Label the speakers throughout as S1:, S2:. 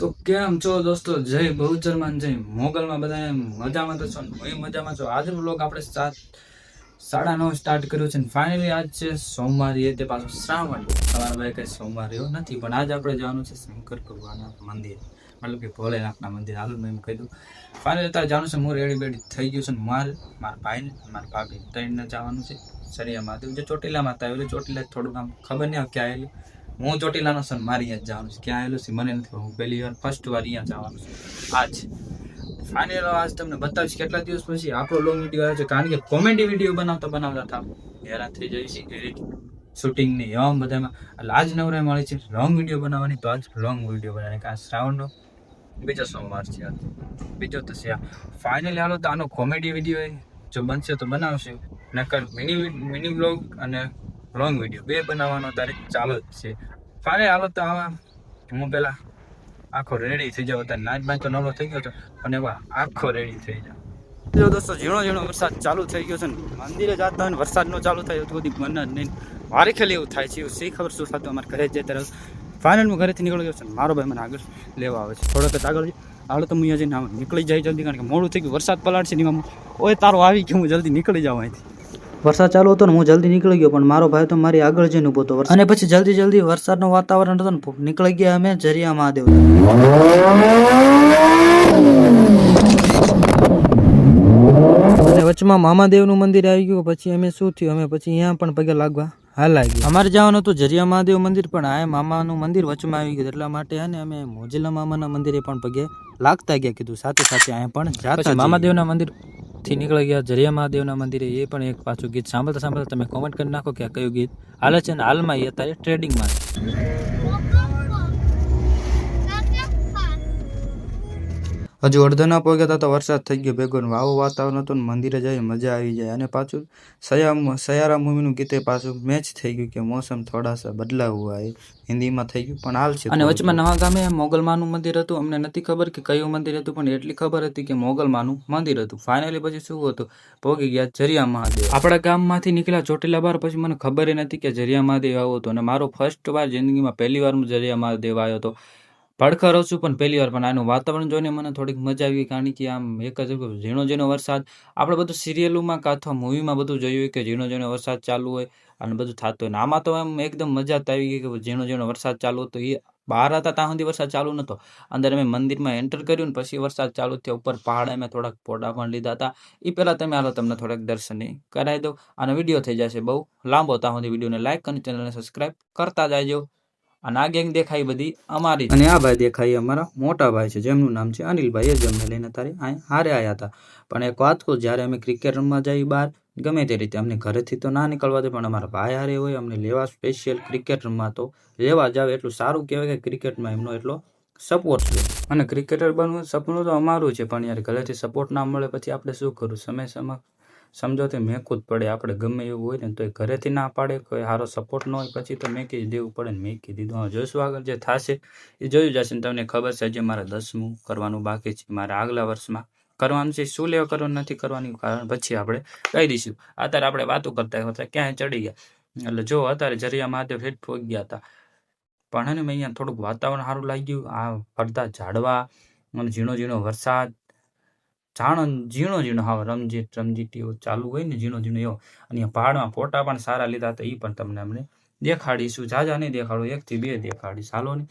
S1: તો કેમ છો દોસ્તો? જય બહુચરમાન જય મોગલમાં બધા મજામાં તો છો હું મજામાં છો. આજે બ્લોગ આપણે સાત, સાડા નવ સ્ટાર્ટ કર્યું છે ફાઇનલી આજ છે સોમવાર, એ તે પાછું શ્રાવણ. સવાર ભાઈ કઈ સોમવાર એવો નથી, પણ આજે આપણે જવાનું છે શંકર ભગવાનના મંદિર. મતલબ કે ભોલેનાથના મંદિર, હાલ મેં એમ દઉં. ફાઇનલી તારે જવાનું છે, હું રેડી બેડી થઈ ગયું છે ને મારે, મારા ભાઈને, મારા ભાભી ત્રણને જવાનું છે. સરિયા માધવ, જે ચોટીલા માતા એટલે ચોટીલા થોડુંક આમ ખબર નહીં ક્યાં આવેલું. હું ચોટીલાનો સન મારી અહીંયા જ જવાનું છે. ક્યાં આવેલું છે મને નથી હું પહેલી વાર ફર્સ્ટ વાર અહીંયા જવાનું છું. આજ. ફાઇનલ આજ તમને બતાવીશ કેટલા દિવસ પછી. આપણો લોંગ વીડિયો આવે છે. કારણ કે કોમેડી વીડિયો બનાવતા બનાવતા હતા હેરાન થઈ જઈ છે એડિટ શૂટિંગની એમ બધામાં. એટલે આજ નવરાય મળી છે. લોંગ વીડિયો બનાવવાની તો આજ લોંગ વીડિયો બનાવવાની. કારણ શ્રાવણનો બીજો સોમવાર છે બીજો તો છે ફાઇનલી હાલો તો આનો કોમેડી વીડિયો જો બનશે તો બનાવશે. નકર મિની મિની બ્લોગ અને લોંગ વીડિયો બે બનાવવાનો તારે ચાલુ જ છે. ફાઇનલ હાલો તો આવા. હું પેલા આખો રેડી થઈ જાવ ત્યારે નાચ બાચ તો નવરો થઈ ગયો હતો અને વાહ, આખો રેડી થઈ જાવ જો દોસ્તો, ઝીણો ઝીણો વરસાદ ચાલુ થઈ ગયો છે ને. મંદિરે જતા હોય ને વરસાદ નો ચાલુ થાય તો બધી મન જ નહીં. વારે ખેલ એવું થાય છે, એવું શી ખબર શું થતું? અમારે ઘરે જાય તરફ ફાઇનલ હું ઘરેથી નીકળી ગયો છે મારો ભાઈ મને આગળ લેવા આવે છે. થોડોક આગળ હાલો તો હું અહીંયા જઈને નીકળી જાય જલ્દી, કારણ કે મોડું થઈ ગયું. વરસાદ પલાળશે ને એમાં. ઓય, તારો આવી ગયો. હું જલ્દી નીકળી જાઉં અહીંથી.
S2: વરસાદ ચાલુ હતો ને હું જલ્દી નીકળી ગયો પણ મારો ભાઈ તો મારી આગળ જઈને ઊભો હતો. અને પછી જલ્દી જલ્દી વરસાદનું વાતાવરણ હતું ને નીકળી ગયા અમે જરિયા મહાદેવ અને વચમાં મામાદેવનું મંદિર આવી ગયું પછી અમે શું થયું? અમે પછી અહીંયા પણ પગે લાગવા હાલ આવી અમારે જવાનું હતું જરિયા મહાદેવ મંદિર પણ આ મામાનું મંદિર વચમાં આવી ગયું એટલા માટે હે ને અમે મોજીલા મામાના મંદિરે પણ પગે લાગતા ગયા કીધું સાથે સાથે અહીંયા પણ જાતા મામાદેવના મંદિર થી નીકળી ગયા. જરિયા મહાદેવના મંદિરે એ પણ એક પાછું ગીત સાંભળતા સાંભળતા તમે કોમેન્ટ કરી નાખો કે આ કયું ગીત? હાલે છે ને હાલમાં એ અત્યારે ટ્રેડિંગમાં છે. હજુ અડધાના પગે હતા તો વરસાદ થઈ ગયો ભેગો વાવો વાતાવરણ હતું ને મંદિરે જઈ મજા આવી જાય. અને પાછું સયા સયારા મૂવીનું ગીતે પાછું મેચ થઈ ગયું કે મોસમ થોડા સા બદલાવ હુઆ હે હિન્દીમાં થઈ ગયું પણ હાલ છે અને વચમાં નવા ગામે મોગલમાનું મંદિર હતું અમને નથી ખબર કે કયું મંદિર હતું પણ એટલી ખબર હતી કે મોગલમાનું મંદિર હતું. ફાઇનલી પછી શું હતું? પહોંચી ગયા જરિયા મહાદેવ. આપણા ગામમાંથી નીકળ્યા ચોટીલા બાર પછી મને ખબર નથી કે જરિયા મહાદેવ આવ્યો હતો. અને મારો ફર્સ્ટ વાર જિંદગીમાં પહેલી વાર હું જરિયા મહાદેવ આવ્યો હતો. પડખર છું, પણ પહેલી વાર પણ આનું વાતાવરણ જોઈને મને થોડીક મજા આવી કારણ કે આમ એક જ ઝીણો ઝીણો વરસાદ. આપણે બધું સિરિયલોમાં કાં અથવા મૂવીમાં બધું જોયું હોય કે ઝીણો ઝીણો વરસાદ ચાલુ હોય અને બધું થતું હોય. આમાં તો એમ એકદમ મજા જ આવી ગઈ કે ઝીણો ઝીણો વરસાદ ચાલુ હતો. એ બહાર હતા ત્યાં સુધી વરસાદ ચાલુ નહોતો. અંદર અમે મંદિરમાં એન્ટર કર્યું ને પછી વરસાદ ચાલુ થયો. ઉપર પહાડ અમે થોડાક ફોટા પણ લીધા હતા. એ પહેલાં તમે હાલો તમને થોડાક દર્શન કરાવી દો અને વીડિયો થઈ જશે બહુ લાંબો. ત્યાં સુધી વિડીયોને લાઇક અને ચેનલને સબસ્ક્રાઈબ કરતા જાયજો અને આ ગેંગ દેખાય બધી અમારી અને આ ભાઈ દેખાય અમારા મોટા ભાઈ છે, જેમનું નામ છે અનિલભાઈ. એ જ અમને લઈને તારે હારે આવ્યા હતા. પણ એક વાત કહું, જ્યારે અમે ક્રિકેટ રમવા જઈએ બહાર, ગમે તે રીતે અમને ઘરેથી તો ના નીકળવા દે, પણ અમારા ભાઈ હારે હોય, અમને લેવા સ્પેશિયલ ક્રિકેટ રમવા તો લેવા જાવ એટલું સારું કહેવાય કે ક્રિકેટમાં એમનો એટલો સપોર્ટ છે. અને ક્રિકેટર બનવું, સપનું તો અમારું છે, પણ યાર ઘરેથી સપોર્ટ ના મળે, પછી આપણે શું કરવું સમય સમય સમજો તે મેકવું જ પડે. આપણે ગમે એવું હોય ને તો એ ઘરેથી ના પાડે. કોઈ સારો સપોર્ટ ન હોય પછી તો મેકી દેવું પડે ને મેકી દીધું. હવે જોઈશું આગળ જે થશે એ જોયું જશે ને તમને ખબર છે જે મારે દસમું કરવાનું બાકી છે. મારે આગલા વર્ષમાં કરવાનું છે. શું લેવા કરવાનું નથી કરવાની કારણ પછી આપણે કહી દઈશું. અત્યારે આપણે વાતો કરતા હતા, ક્યાંય ચડી ગયા. એટલે જો અત્યારે જરિયા મહાદેવ હેઠ પહોંચી ગયા હતા. પણ ને મેં અહીંયા થોડુંક વાતાવરણ સારું લાગ્યું. આ ફરતા ઝાડવા અને ઝીણો ઝીણો વરસાદ. જાણો ઝીણો ઝીણો હા રમજીટ રમજીટ એવો ચાલુ હોય ને ઝીણો ઝીણો એવો. અને પહાડમાં ફોટા પણ સારા લીધા હતા એ પણ તમને અમને દેખાડીશું. જાજા નહીં દેખાડું એકથી બે દેખાડીશ. હાલો ને.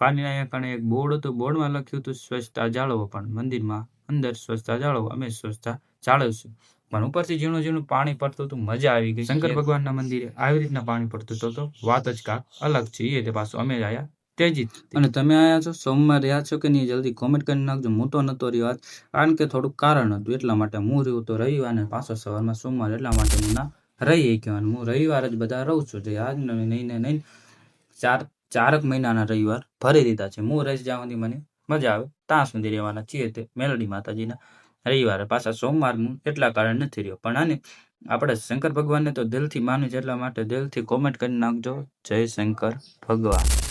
S2: પાણીના અહીંયા કણે એક બોર્ડ હતું. બોર્ડમાં લખ્યું હતું સ્વચ્છતા જાળવો. પણ મંદિરમાં અંદર સ્વચ્છતા જાળવો અમે સ્વચ્છતા જાળવશું. પણ ઉપરથી ઝીણું ઝીણું પાણી પડતું હતું મજા આવી ગઈ. શંકર ભગવાનના મંદિરે આવી રીતના પાણી પડતું હતું તો વાત જ કાંક અલગ છે. એ પાછું અમે જ આયા. તેજી અને તમે આયા છો, સોમવાર રહ્યા છો કે નહીં, જલ્દી કોમેન્ટ કરી નાખજો. હું તો નહોતો રહ્યો આજ. કારણ કે થોડુંક કારણ હતું, એટલા માટે હું રહ્યું તો રવિવાર અને પાછો સવારમાં સોમવાર એટલા માટે હું ના રહી કહેવાનું હું રવિવાર જ બધા રહું છું, જે આજ નહીં ને નહીં. ચાર, ચારક મહિનાના રવિવાર ભરી દીધા છે. હું રહી જ્યાં સુધી મને મજા આવે, ત્યાં સુધી રહેવાના છીએ તે મેલડી માતાજીના રવિવારે. પાછા સોમવાર હું એટલા કારણ નથી રહ્યો. પણ આને આપણે શંકર ભગવાનને તો દિલથી માનું છે એટલા માટે દિલથી કોમેન્ટ કરી નાખજો. જય શંકર ભગવાન.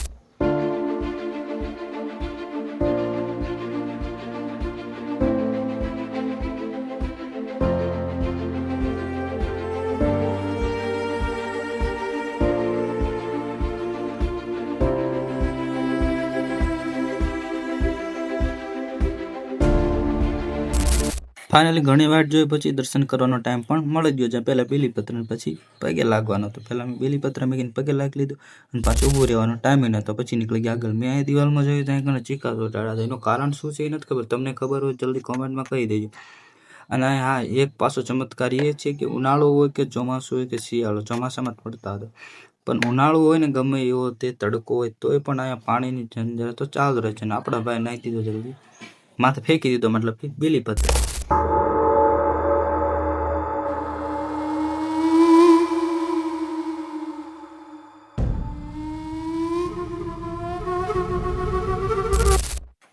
S2: ફાઇનલી ઘણી વાર જોઈ પછી દર્શન કરવાનો ટાઈમ પણ મળી ગયો છે પહેલાં બેલીપત્ર પછી પગે લાગવાનો હતો. પહેલાં મેં બેલીપત્ર મૂકીને પગે લાગી લીધું અને પાછું ઊભું રહેવાનો ટાઈમ નહોતો. પછી નીકળી ગયા આગળ. મેં અહીંયા દિવાલમાં જોયું ત્યાં ઘણા ચીકાતો ટાળા એનું કારણ શું છે એ નથી ખબર. તમને ખબર હોય જલ્દી કોમેન્ટમાં કહી દેજો. અને હા, એક પાછો ચમત્કાર એ છે કે ઉનાળો હોય કે ચોમાસું હોય કે શિયાળો, ચોમાસામાં જ પડતા હતા. પણ ઉનાળો હોય ને ગમે એવો તે તડકો હોય તોય પણ અહીંયા પાણીની ઝંઝર તો ચાલુ રહે છે ને. આપણા ભાઈ નાહી દીધો જલ્દી. માથે ફેંકી દીધો મતલબ કે બેલીપત્ર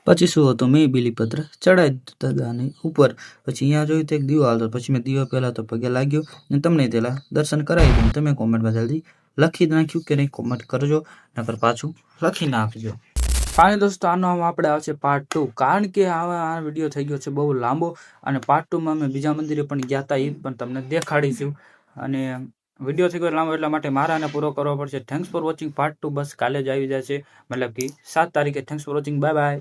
S2: પછી શું હતું મેં બીલીપત્ર ચડાવી દીધા દાદાની ઉપર પછી અહીંયા જોયું તો એક દીવો આવતો પછી મેં દીવો પહેલાં તો પગે લાગ્યો અને તમને પહેલાં દર્શન કરાવી દીધું તમે કોમેન્ટમાં જલ્દી લખી નાખ્યું કે નહીં કોમેન્ટ કરજો નકર પાછું લખી નાખજો
S1: ફાઇનલ દોસ્તો આનો આપણે આવશે પાર્ટ ટુ કારણ કે આવા આ વીડિયો થઈ ગયો છે બહુ લાંબો અને પાર્ટ ટુમાં અમે બીજા મંદિરે પણ ગયા હતા એ પણ તમને દેખાડીશું. અને વીડિયો થઈ ગયો લાંબો એટલા માટે મારે આને પૂરો કરવો પડશે. Thanks for watching part two બસ કાલે જ આવી જશે. મતલબ કે સાત તારીખે. Thanks for watching bye bye